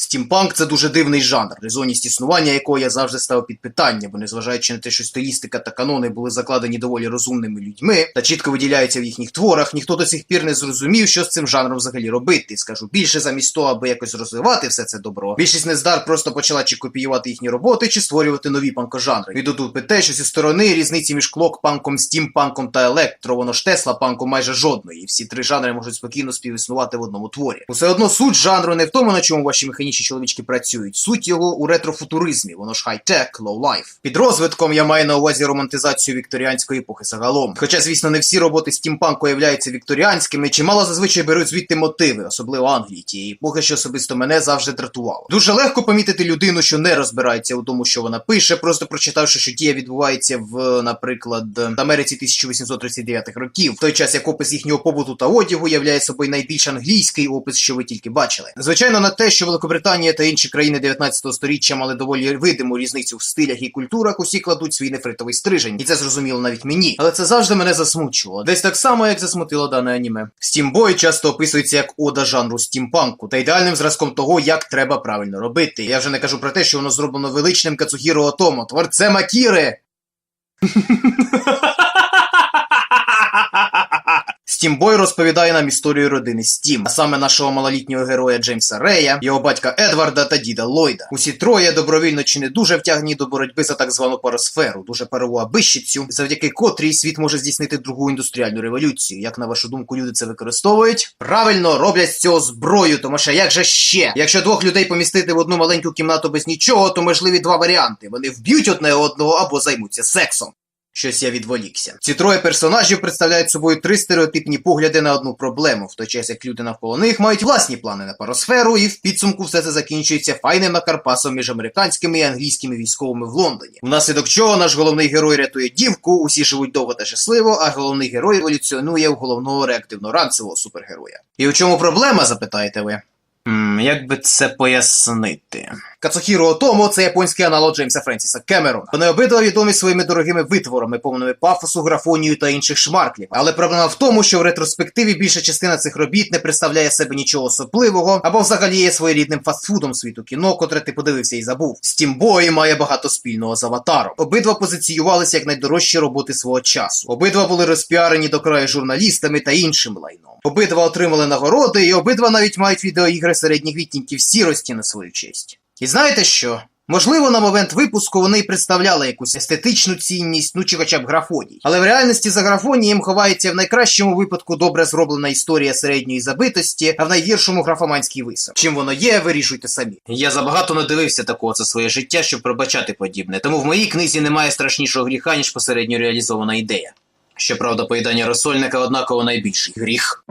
Стімпанк це дуже дивний жанр, резонність існування якого я завжди ставив під питання, бо незважаючи на те, що стилістика та канони були закладені доволі розумними людьми та чітко виділяються в їхніх творах, ніхто до сих пір не зрозумів, що з цим жанром взагалі робити. Скажу більше замість того, аби якось розвивати все це добро. Більшість нездар просто почала чи копіювати їхні роботи, чи створювати нові панкожанри. І те, що зі сторони різниці між клок-панком, стімпанком та електро, воно ж тесла панком майже жодної, і всі три жанри можуть спокійно співіснувати в одному творі. Усе одно суть жанру не в тому, на чому ваші механічні чоловічки працюють. Суть його у ретрофутуризмі, воно ж хай-тек, лоу-лайф. Під розвитком я маю на увазі романтизацію вікторіанської епохи загалом. Хоча, звісно, не всі роботи стімпанку являються вікторіанськими, чимало зазвичай беруть звідти мотиви, особливо Англії, тієї епохи, що особисто мене завжди дратувало. Дуже легко помітити людину, що не розбирається у тому, що вона пише, просто прочитавши, що дія відбувається в, наприклад, Америці 1839 років, в той час як опис їхнього побуту та одягу являє собою найбільш англійський опис, що ви тільки бачили. Звичайно, на те, що Великобританія та інші країни 19 століття мали доволі видиму різницю в стилях і культурах, усі кладуть свій нефритовий стрижень, і це зрозуміло навіть мені. Але це завжди мене засмучувало. Десь так само, як засмутило дане аніме. Стімбой часто описується як ода жанру стімпанку та ідеальним зразком того, як треба правильно робити. Я вже не кажу про те, що воно зроблено величним Кацухіро Отомо, творцем Акіри. Стімбой розповідає нам історію родини Стім, а саме нашого малолітнього героя Джеймса Рея, його батька Едварда та діда Ллойда. Усі троє добровільно чи не дуже втягні до боротьби за так звану паросферу, дуже парову абищицю, завдяки котрій світ може здійснити другу індустріальну революцію. Як на вашу думку, люди це використовують? Правильно роблять з цього зброю, тому що як же ще? Якщо двох людей помістити в одну маленьку кімнату без нічого, то можливі два варіанти: вони вб'ють одне одного або займуться сексом. Щось я відволікся. Ці троє персонажів представляють собою три стереотипні погляди на одну проблему, в той час як люди навколо них мають власні плани на паросферу, і в підсумку все це закінчується файним накарпасом між американськими і англійськими військовими в Лондоні. Внаслідок чого наш головний герой рятує дівку, усі живуть довго та щасливо, а головний герой еволюціонує в головного реактивно-ранцевого супергероя. І у чому проблема, запитаєте ви? Як би це пояснити? Кацухіро Отомо це японський аналог Джеймса Френсіса Кемерона. Вони обидва відомі своїми дорогими витворами, повними пафосу, графонію та інших шмарклів. Але проблема в тому, що в ретроспективі більша частина цих робіт не представляє себе нічого особливого, або взагалі є своєрідним фастфудом світу кіно, котре ти подивився і забув. Стімбой має багато спільного з аватаром. Обидва позиціювалися як найдорожчі роботи свого часу. Обидва були розпіарені до краю журналістами та іншим лайном. Обидва отримали нагороди, і обидва навіть мають відеоігри середніх відтінків сірості на свою честь. І знаєте що? Можливо, на момент випуску вони й представляли якусь естетичну цінність, ну чи хоча б графоній. Але в реальності за графонієм ховається в найкращому випадку добре зроблена історія середньої забитості, а в найгіршому графоманський висок. Чим воно є, вирішуйте самі. Я забагато надивився такого за своє життя, щоб пробачати подібне. Тому в моїй книзі немає страшнішого гріха, ніж посередньо реалізована ідея. Щоправда, поїдання розсольника однаково найбільший гріх.